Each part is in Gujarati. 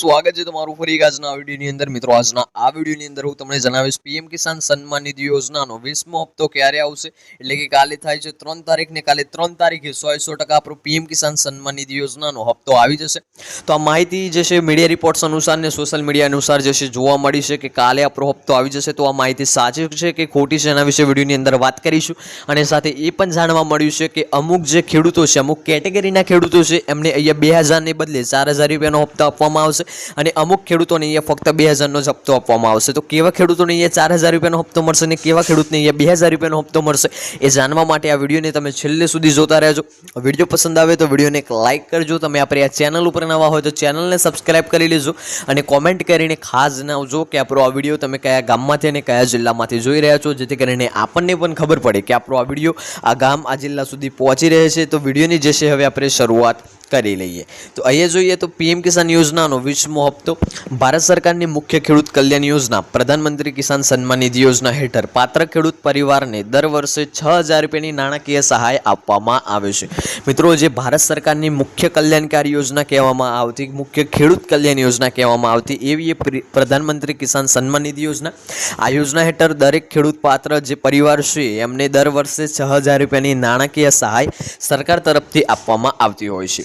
સ્વાગત છે તમારું ફરી આજના વિડીયોની અંદર. મિત્રો, આજના આ વિડીયોની અંદર હું તમને જણાવીશ પીએમ કિસાન સન્માન નિધિ યોજનાનો વીસમો હપ્તો ક્યારે આવશે? એટલે કે કાલે થાય છે ત્રણ તારીખ ને કાલે ત્રણ તારીખે સો સો ટકા આપણું પીએમ કિસાન સન્માન નિધિ યોજનાનો હપ્તો આવી જશે. તો આ માહિતી જે છે મીડિયા રિપોર્ટ્સ અનુસાર ને સોશિયલ મીડિયા અનુસાર જે છે જોવા મળી છે કે કાલે આપણો હપ્તો આવી જશે. તો આ માહિતી સાચી છે કે ખોટી છે એના વિશે વિડીયોની અંદર વાત કરીશું. અને સાથે એ પણ જાણવા મળ્યું છે કે અમુક જે ખેડૂતો છે, અમુક કેટેગરીના ખેડૂતો છે, એમને અહીંયા બે હજારને બદલે ચાર હજાર રૂપિયાનો હપ્તો આપવામાં આવશે. અને અમુક ખેડૂતોને અહીંયા ફક્ત બે હજારનો જ હપ્તો આપવામાં આવશે. તો કેવા ખેડૂતોને અહીંયા ચાર હજાર રૂપિયાનો હપ્તો મળશે અને કેવા ખેડૂતને અહીંયા બે હજાર રૂપિયાનો હપ્તો મળશે એ જાણવા માટે આ વિડીયોને તમે છેલ્લે સુધી જોતા રહેજો. વીડિયો પસંદ આવે તો વિડીયોને એક લાઇક કરજો. તમે આપણે આ ચેનલ ઉપર નવા હોય તો ચેનલને સબસ્ક્રાઇબ કરી લેજો અને કોમેન્ટ કરીને ખાસ જણાવજો કે આપણો આ વીડિયો તમે કયા ગામમાંથી અને કયા જિલ્લામાંથી જોઈ રહ્યા છો, જેથી કરીને આપણને પણ ખબર પડે કે આપણો આ વીડિયો આ ગામ, આ જિલ્લા સુધી પહોંચી રહે છે. તો વિડીયોની જે છે, હવે આપણે શરૂઆત કરી લઈએ. તો અહીંયા જોઈએ તો પીએમ કિસાન યોજનાનો વીસમો હપ્તો ભારત સરકારની મુખ્ય ખેડૂત કલ્યાણ યોજના, પ્રધાનમંત્રી કિસાન સન્માન નિધિ યોજના હેઠળ પાત્ર ખેડૂત પરિવારને દર વર્ષે છ હજાર રૂપિયાની નાણાકીય સહાય આપવામાં આવે છે. મિત્રો, જે ભારત સરકારની મુખ્ય કલ્યાણકારી યોજના કહેવામાં આવતી, મુખ્ય ખેડૂત કલ્યાણ યોજના કહેવામાં આવતી, એવી એ પ્રિ- પ્રધાનમંત્રી કિસાન સન્માન નિધિ યોજના. આ યોજના હેઠળ દરેક ખેડૂત પાત્ર જે પરિવાર છે, એમને દર વર્ષે છ હજાર રૂપિયાની નાણાકીય સહાય સરકાર તરફથી આપવામાં આવતી હોય છે.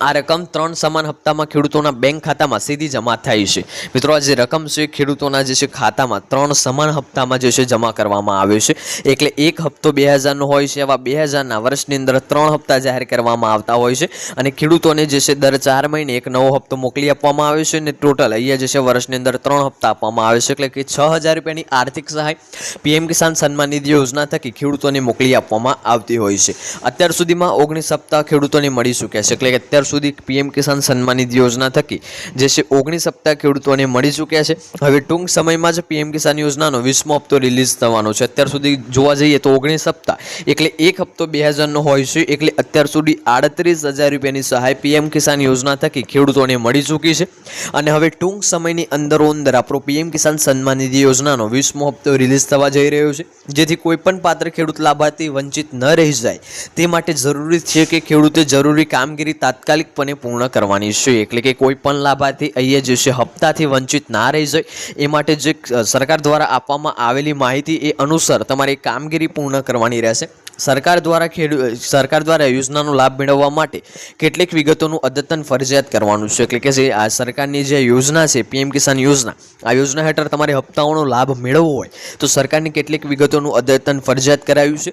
આ રકમ ત્રણ સમાન હપ્તામાં ખેડૂતોના બેંક ખાતામાં સીધી જમા થાય છે. મિત્રો, આ જે રકમ છે, ખેડૂતોના જે છે ખાતામાં ત્રણ સમાન હપ્તામાં જે છે જમા કરવામાં આવે છે. એટલે એક હપ્તો બે હજારનો હોય છે એવા બે હજારના વર્ષની અંદર ત્રણ હપ્તા જાહેર કરવામાં આવતા હોય છે. અને ખેડૂતોને જે છે દર ચાર મહિને એક નવો હપ્તો મોકલી આપવામાં આવે છે અને ટોટલ અહીંયા જે છે વર્ષની અંદર ત્રણ હપ્તા આપવામાં આવે છે. એટલે કે છ હજાર રૂપિયાની આર્થિક સહાય પીએમ કિસાન સન્માન નિધિ યોજના થકી ખેડૂતોને મોકલી આપવામાં આવતી હોય છે. અત્યાર સુધીમાં ઓગણીસ હપ્તા ખેડૂતોને મળી ચૂક્યા છે. એટલે કે અત્યાર સુધી પીએમ કિસાન સન્માન નિધિ યોજના થકી, જે છે ઓગણીસ હપ્તા ખેડૂતોને મળી ચૂક્યા છે. હવે ટૂંક સમયમાં જ પીએમ કિસાન યોજનાનો વીસમો હપ્તો રિલીઝ થવાનો છે. અત્યાર સુધી જોવા જઈએ તો ઓગણીસ હપ્તા એટલે એક હપ્તો બે હજારનો હોય છે, એટલે અત્યાર સુધી આડત્રીસ હજાર રૂપિયાની સહાય પીએમ કિસાન યોજના થકી ખેડૂતોને મળી ચૂકી છે. અને હવે ટૂંક સમયની અંદરો અંદર આપણો પીએમ કિસાન સન્માન નિધિ યોજનાનો વીસમો હપ્તો રિલીઝ થવા જઈ રહ્યો છે. જેથી કોઈપણ પાત્ર ખેડૂત લાભાર્થી વંચિત ન રહી જાય. તે માટે જરૂરી છે કે ખેડૂતે જરૂરી કામગીરી તાત્કાલિકપણે પૂર્ણ કરવાની છે. એટલે કે કોઈ પણ લાભાર્થી અહીંયા જે છે, હપ્તાથી વંચિત ના રહી જાય. એ માટે જે સરકાર દ્વારા આપવામાં આવેલી માહિતી એ અનુસાર તમારે કામગીરી પૂર્ણ કરવાની રહેશે. સરકાર દ્વારા ખેડૂત સરકાર દ્વારા યોજનાનો લાભ મેળવવા માટે કેટલીક વિગતોનું અદ્યતન ફરજિયાત કરવાનું છે. એટલે કે જે આ સરકારની જે યોજના છે, પીએમ કિસાન યોજના, આ યોજના હેઠળ તમારે હપ્તાઓનો લાભ મેળવવો હોય તો સરકારની કેટલીક વિગતોનું અદ્યતન ફરજિયાત કરાયું છે.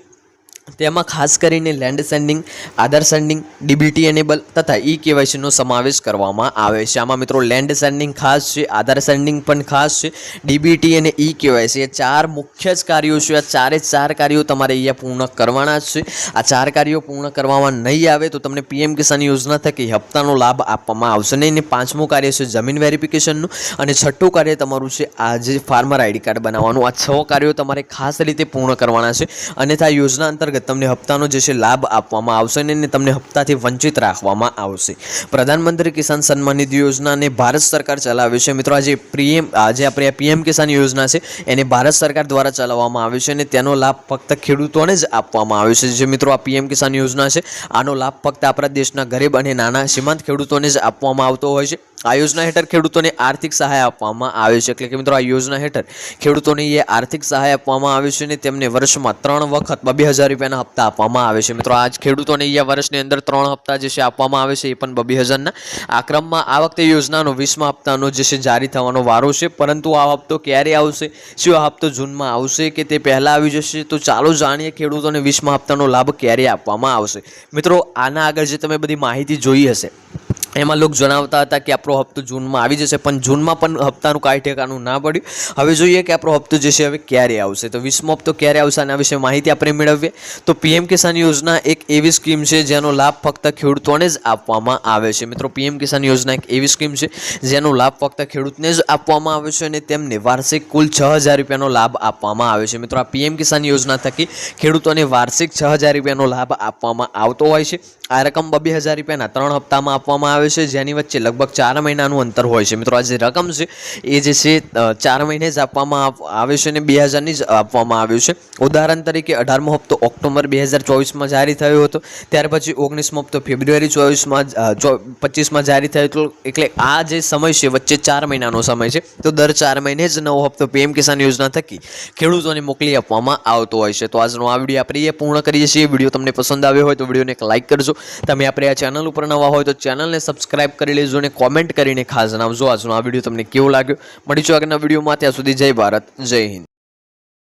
તેમાં ખાસ કરીને land seeding Aadhaar seeding DBT enable તથા ઈ કેવાયસીનો સમાવેશ કરવામાં આવે છે. આમાં મિત્રો લેન્ડ સેન્ડિંગ ખાસ છે આધાર સેન્ડિંગ પણ ખાસ છે ડીબીટી અને ઈ કેવાયસી એ ચાર મુખ્ય જ કાર્યો છે. આ ચારે ચાર કાર્યો તમારે અહીંયા પૂર્ણ કરવાના જ છે. આ ચાર કાર્યો પૂર્ણ કરવામાં નહીં આવે તો તમને પીએમ કિસાન યોજના થકી હપ્તાનો લાભ આપવામાં આવશે નહીં. અને પાંચમું કાર્ય છે જમીન વેરિફિકેશનનું અને છઠ્ઠું કાર્ય તમારું છે આ જે ફાર્મર આઈડી કાર્ડ બનાવવાનું. આ છ કાર્યો તમારે ખાસ રીતે પૂર્ણ કરવાના છે. અન્યથા યોજના અંતર્ગત તમને હપ્તાનો જે છે લાભ આપવામાં આવશે અને તમને હપ્તાથી વંચિત રાખવામાં આવશે. પ્રધાનમંત્રી કિસાન સન્માન નિધિ યોજનાને ભારત સરકાર ચલાવે છે. મિત્રો, આજે પીએમ આજે આપણે પીએમ કિસાન યોજના છે. એને ભારત સરકાર દ્વારા ચલાવવામાં આવે છે અને તેનો લાભ ફક્ત ખેડૂતોને જ આપવામાં આવે છે. જે મિત્રો, આ પીએમ કિસાન યોજના છે, આનો લાભ ફક્ત આપણા દેશના ગરીબ અને નાના સીમાંત ખેડૂતોને જ આપવામાં આવતો હોય છે. આ યોજના હેઠળ ખેડૂતોને આર્થિક સહાય આપવામાં આવે છે. એટલે કે મિત્રો આ યોજના હેઠળ ખેડૂતોને એ આર્થિક સહાય આપવામાં આવે છે અને તેમને વર્ષમાં ત્રણ વખત બબે હજાર રૂપિયાના હપ્તા આપવામાં આવે છે. મિત્રો આજ ખેડૂતોને એ વર્ષની અંદર ત્રણ હપ્તા જે છે આપવામાં આવે છે એ પણ બબે હજારના. આ ક્રમમાં આ વખતે યોજનાનો વીસમા હપ્તાનો જે છે જારી થવાનો વારો છે. પરંતુ આ હપ્તો ક્યારે આવશે? શું આ હપ્તો જૂનમાં આવશે કે તે પહેલાં આવી જશે? તો ચાલો જાણીએ ખેડૂતોને વીસમા હપ્તાનો લાભ ક્યારે આપવામાં આવશે. મિત્રો આના આગળ જે તમે બધી માહિતી જોઈ હશે. એમાં લોકો જણાવતા હતા કે આપણો હપ્તો જૂનમાં આવી જશે, પણ જૂનમાં પણ હપ્તાનું કાંઈ ઠેકાનું ના પડ્યું. હવે જોઈએ કે આપણો હપ્તો જે છે હવે ક્યારે આવશે. તો વીસમો હપ્તો ક્યારે આવશે આના વિશે માહિતી આપણે મેળવીએ. તો પીએમ કિસાન યોજના એક એવી સ્કીમ છે જેનો લાભ ફક્ત ખેડૂતોને જ આપવામાં આવે છે. મિત્રો, પીએમ કિસાન યોજના એક એવી સ્કીમ છે જેનો લાભ ફક્ત ખેડૂતને જ આપવામાં આવે છે અને તેમને વાર્ષિક કુલ છ હજાર રૂપિયાનો લાભ આપવામાં આવે છે. મિત્રો, આ પીએમ કિસાન યોજના થકી ખેડૂતોને વાર્ષિક છ હજાર રૂપિયાનો લાભ આપવામાં આવતો હોય છે. આ રકમ બબે હજાર રૂપિયાના ત્રણ હપ્તામાં આપવામાં આવે છે, જેની વચ્ચે લગભગ ચાર મહિનાનું અંતર હોય છે. મિત્રો આ જે રકમ છે, એ જે છે ચાર મહિને જ આપવામાં આવે છે અને બે હજારની જ આપવામાં આવ્યું છે. ઉદાહરણ તરીકે, અઢારમો હપ્તો ઓક્ટોબર બે હજાર ચોવીસમાં જારી થયો હતો. ત્યાર પછી ઓગણીસમો હપ્તો ફેબ્રુઆરી ચોવીસમાં પચીસમાં જારી થયો હતો એટલે આ જે સમય છે, વચ્ચે ચાર મહિનાનો સમય છે. તો દર ચાર મહિને જ નવો હપ્તો પીએમ કિસાન યોજના થકી ખેડૂતોને મોકલી આપવામાં આવતો હોય છે. તો આજનો આ વીડિયો આપણે એ પૂર્ણ કરીએ છીએ. વીડિયો તમને પસંદ આવ્યો હોય તો વિડીયોને એક લાઇક કરજો. તમે આપણે આ ચેનલ ઉપર નવા હોય તો ચેનલને સબસ્ક્રાઇબ કરી લેજો અને કોમેન્ટ કરીને ખાસ જણાવજો આજનો આ વીડિયો તમને કેવો લાગ્યો. મળીશું આગળના વિડીયોમાં ત્યાં સુધી જય ભારત, જય હિન્દ.